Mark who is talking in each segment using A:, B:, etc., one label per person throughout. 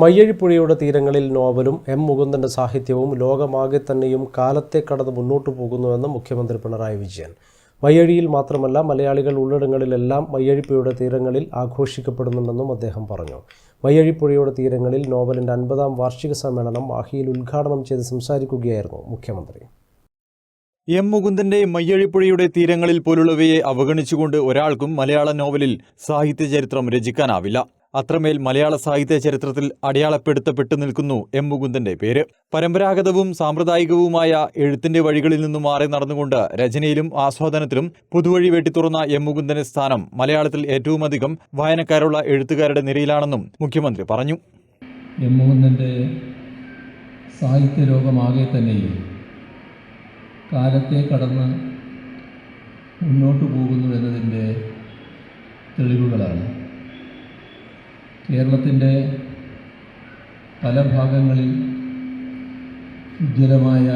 A: മയ്യഴിപ്പുഴയുടെ തീരങ്ങളിൽ നോവലും എം മുകുന്ദന്റെ സാഹിത്യവും ലോകമാകെ തന്നെയും കാലത്തെ കടന്ന് മുന്നോട്ടു പോകുന്നുവെന്ന് മുഖ്യമന്ത്രി പിണറായി വിജയൻ. മയ്യഴിയിൽ മാത്രമല്ല മലയാളികൾ ഉള്ളിടങ്ങളിലെല്ലാം മയ്യഴിപ്പുഴയുടെ തീരങ്ങളിൽ ആഘോഷിക്കപ്പെടുന്നുണ്ടെന്നും അദ്ദേഹം പറഞ്ഞു. മയ്യഴിപ്പുഴയുടെ തീരങ്ങളിൽ നോവലിന്റെ അൻപതാം വാർഷിക സമ്മേളനം മാഹിയിൽ ഉദ്ഘാടനം ചെയ്ത് സംസാരിക്കുകയായിരുന്നു മുഖ്യമന്ത്രി.
B: എം മുകുന്ദന്റെ മയ്യഴിപ്പുഴയുടെ തീരങ്ങളിൽ പോലുള്ളവയെ അവഗണിച്ചുകൊണ്ട് ഒരാൾക്കും മലയാള നോവലിൽ സാഹിത്യ ചരിത്രം രചിക്കാനാവില്ല. അത്രമേൽ മലയാള സാഹിത്യ ചരിത്രത്തിൽ അടയാളപ്പെടുത്തപ്പെട്ടു നിൽക്കുന്നു എം മുകുന്ദന്റെ പേര്. പരമ്പരാഗതവും സാമ്പ്രദായികവുമായ എഴുത്തിന്റെ വഴികളിൽ നിന്നും മാറി നടന്നുകൊണ്ട് രചനയിലും ആസ്വാദനത്തിലും പുതുവഴി വെട്ടിത്തുറന്ന എം മുകുന്ദന്റെ സ്ഥാനം മലയാളത്തിൽ ഏറ്റവുമധികം വായനക്കാരുള്ള എഴുത്തുകാരുടെ നിരയിലാണെന്നും മുഖ്യമന്ത്രി പറഞ്ഞു.
C: എം മുകുന്ദന്റെ സാഹിത്യ ലോകമാകെ തന്നെയും കാലത്തെ കടന്ന് മുന്നോട്ട് പോകുന്നു എന്നതിന്റെ തെളിവുകളാണ്. കേരളത്തിന്റെ പല ഭാഗങ്ങളിൽ ഉജ്ജ്വലമായ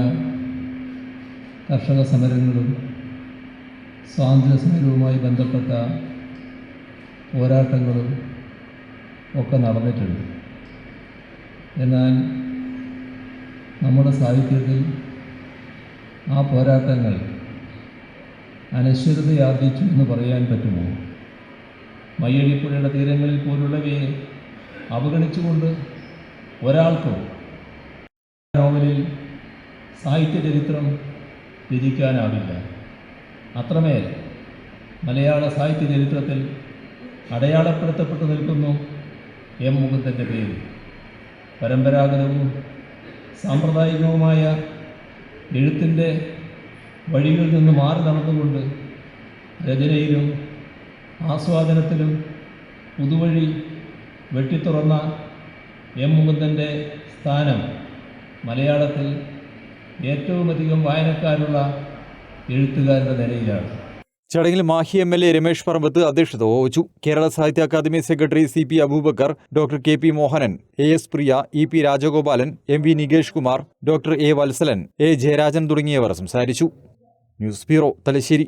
C: കർഷക സമരങ്ങളും സ്വാതന്ത്ര്യ സമരവുമായി ബന്ധപ്പെട്ട പോരാട്ടങ്ങളും ഒക്കെ നടന്നിട്ടുണ്ട്. എന്നാൽ നമ്മുടെ സാഹിത്യത്തിൽ ആ പോരാട്ടങ്ങൾ അനശ്വരതയാർജിച്ചു എന്ന് പറയാൻ പറ്റുമോ? മയ്യഴിപ്പുഴയുടെ തീരങ്ങളിൽ പോലുള്ളവയെ അവഗണിച്ചുകൊണ്ട് ഒരാൾക്കോ നോവലിൽ സാഹിത്യ ചരിത്രം രചിക്കാനാവില്ല. അത്രമേൽ മലയാള സാഹിത്യ ചരിത്രത്തിൽ അടയാളപ്പെടുത്തപ്പെട്ടു നിൽക്കുന്നു എം മുകുന്ദന്റെ പേര്. പരമ്പരാഗതവും സാമ്പ്രദായികവുമായ എഴുത്തിന്റെ വഴികളിൽ നിന്ന് മാറി നടന്നുകൊണ്ട് രചനയിലും ആസ്വാദനത്തിലും പുതുവഴി വെട്ടിത്തുറന്ന എം മുകുന്ദന്റെ സ്ഥാനം മലയാളത്തിൽ ഏറ്റവുമധികം വായനക്കാരുള്ള എഴുത്തുകാരുടെ നിലയിലാണ്
B: ചടങ്ങിൽ Mahe M L A Ramesh Parambath അധ്യക്ഷത വഹിച്ചു. Kerala Sahitya Akademi secretary C P Aboobacker doctor K P Mohanan A S Priya E P Rajagopalan M V Nikesh Kumar doctor A Valsalan A Jayarajan തുടങ്ങിയവർ സംസാരിച്ചു. News bureau Thalassery.